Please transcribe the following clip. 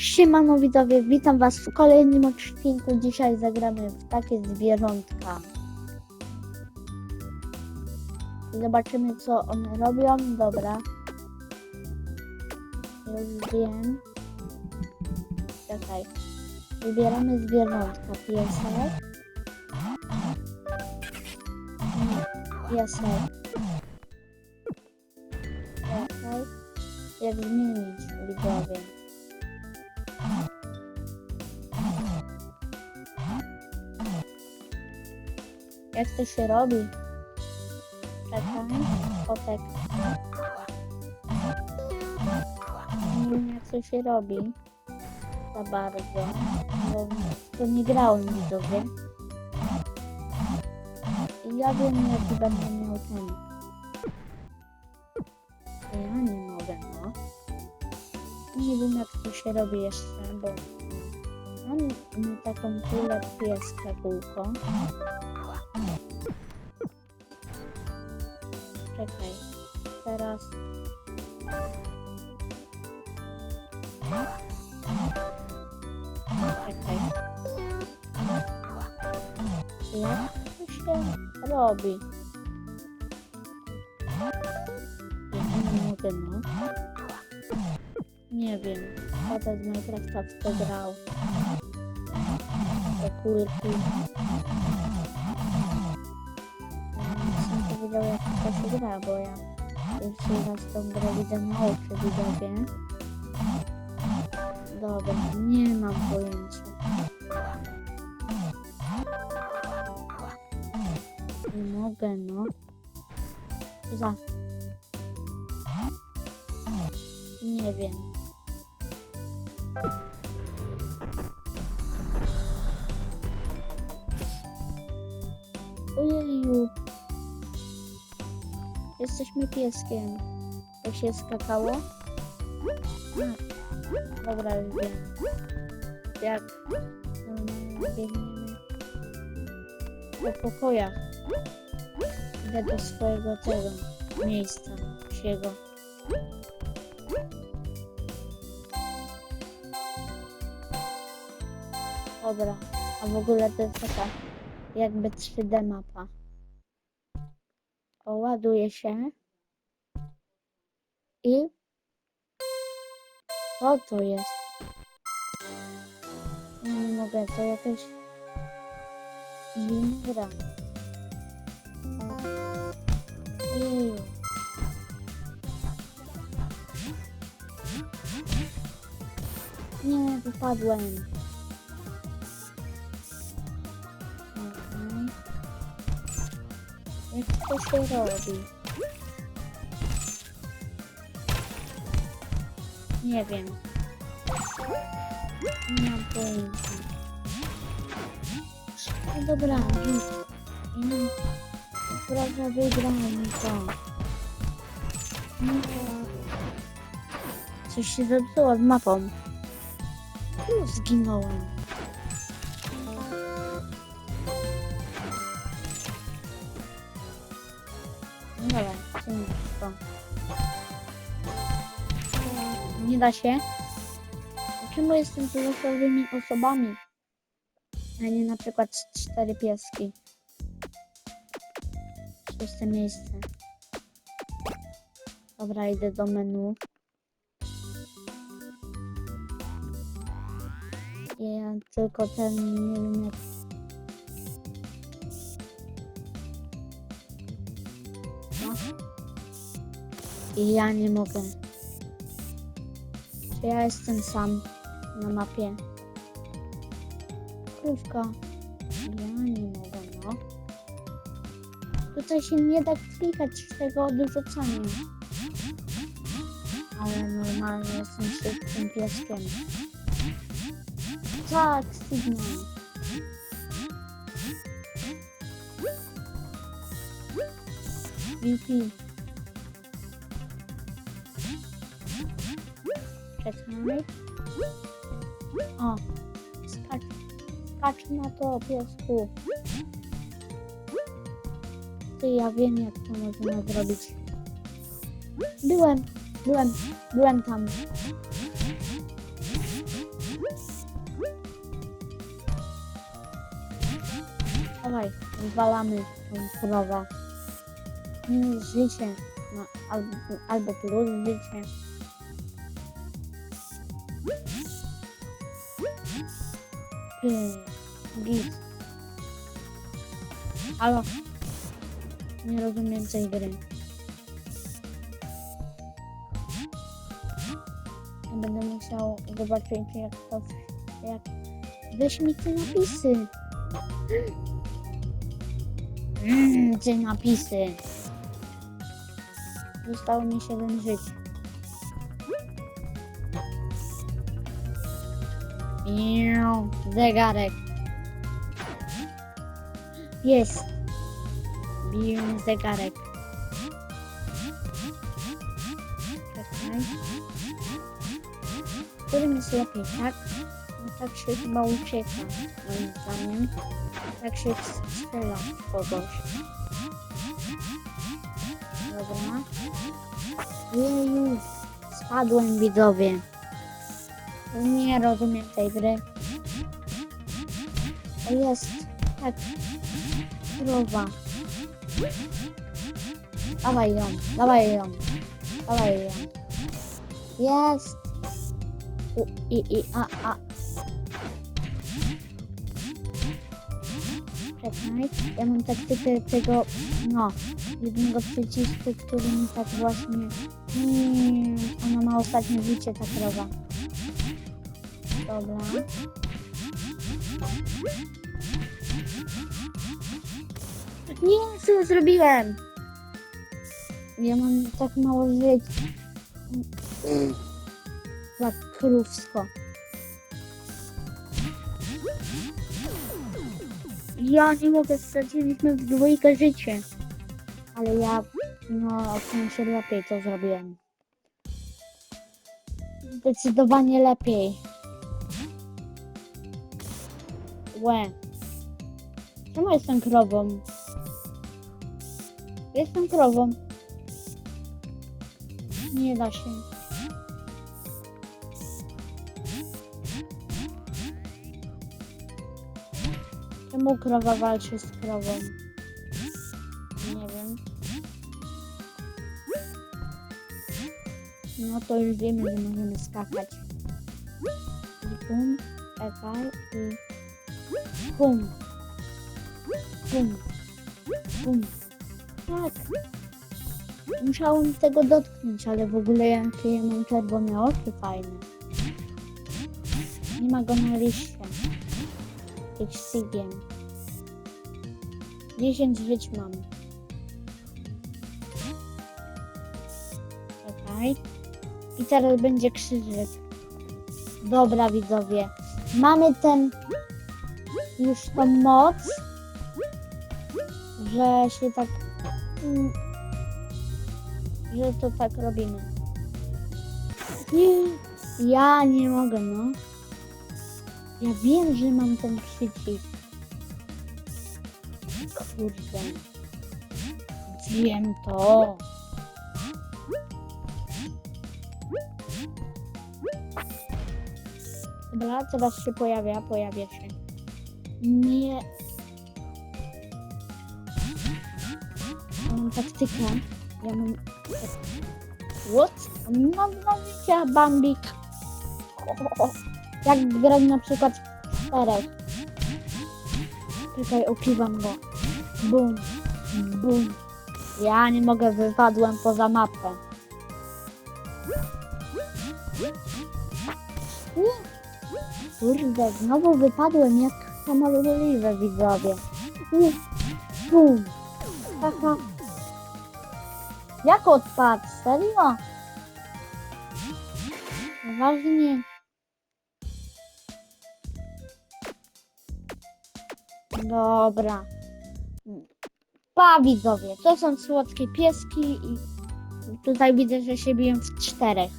Siemano widzowie, witam was w kolejnym odcinku. Dzisiaj zagramy w takie zwierzątka. Zobaczymy co one robią. Dobra. Już wiem. Czekaj. Wybieramy zwierzątka. Piesek. Piesek. Czekaj. Jak zmienić widzowie? Jak to się robi? Czekaj, kotek. Nie wiem jak to się robi. Za bardzo. Bo to nie grałem widzowie. I ja wiem jaki będę miał ten. Ja nie mogę, no. Nie wiem jak to się robi jeszcze, bo mam taką kulę pieska kółko. Czekaj. To robi? No. Nie wiem. Tata z Minecrafta w to grał. Te kulki. Sam powiedział jak to się gra, bo ja pierwszy raz tą grę widzę na oczy widzowie. Dobra, nie mam pojęcia. Nie mogę, no. Za. Nie wiem. Jesteśmy pieskiem. Jak się skakało? Dobra, już wiem. Jak normalnie biegniemy po pokojach. Idę do swojego tego miejsca siego. Dobra, a w ogóle to jest taka jakby 3D mapa. O, ładuje się. I co to jest? Nie, mogę, to jakaś gra. Jeju. Nie, wypadłem. Jak to się robi? Nie wiem. Nie mam pojęcia. No dobra, już. I prawie wygrałem to. Nie. Coś się zepsuło z mapą. Tu zginąłem. No dobra, co mi to? Nie da się. Czemu jestem losowymi osobami? A nie na przykład cztery pieski. Szóste miejsce. Dobra, idę do menu. Ja tylko ten nie wiem jak... I ja nie mogę. Czy ja jestem sam na mapie? Krówka. Ja nie mogę, no. Tutaj się nie da klikać z tego odrzucania. Ale normalnie jestem szybkim pieskiem. Tak, sygnał. VP. O, skacz, skacz na to piesku. Ty, ja wiem jak to można zrobić. Byłem, byłem, byłem tam. Dawaj, walamy tą krowę. Minus życie, no, albo, albo plus życie. Git. Halo? Nie rozumiem tej gry. Będę musiał zobaczyć jak to... Jak... Weź mi te napisy. Mmm, te napisy. Zostało mi 7 żyć. Zegarek. Jest. Biję zegarek. Czekaj. Którym jest lepiej, tak? No tak się chyba ucieka, moim zdaniem. Tak się strzela kogoś. Dobra. Jeju, spadłem widzowie. Nie rozumiem tej gry. Jest, tak. Krowa. Dawaj ją, dawaj ją, dawaj ją. Jest. U, i, i, a, a. Czekaj, ja mam taktykę tego, no, jednego przycisku, który mi tak właśnie... Mm, ona ma ostatnie życie, ta krowa. Dobra. Nie, co zrobiłem? Ja mam tak mało żyć. Jak krówsko. Ja nie mogę, straciliśmy w dwójkę życie. Ale ja, no, w sensie lepiej to zrobiłem. Zdecydowanie lepiej. Łe. Czemu jestem krową? Jestem krową. Nie da się. Czemu krowa walczy z krową? Nie wiem. No to już wiemy, że możemy skakać. I bum, i bum. Bum. Bum. Tak. Musiałem tego dotknąć, ale w ogóle jakie ja mam czerwone oczy fajne. Nie ma go na liście. Xigiem. 10 żyć mam. Czekaj. I teraz będzie krzyżyk. Dobra widzowie. Mamy ten już tą moc, że się tak mm, że to tak robimy. Nie, ja nie mogę, no. Ja wiem, że mam ten przycisk. Kurde. Wiem to. Dobra, teraz się pojawia, pojawia się. Nie. Ja mam taktykę. Ja mam... What? Mam dwa życia, Bambik. Jak grać na przykład w czterech. Czekaj, ukiwam go. Bum, bum. Ja nie mogę, wypadłem poza mapę. Kurde, znowu wypadłem jak samoluboliwe widzowie. Nie. Bum. Haha. Jak odpadł? Serio? Ważnie. Dobra. Pa widzowie, to są słodkie pieski i tutaj widzę, że się biją w czterech.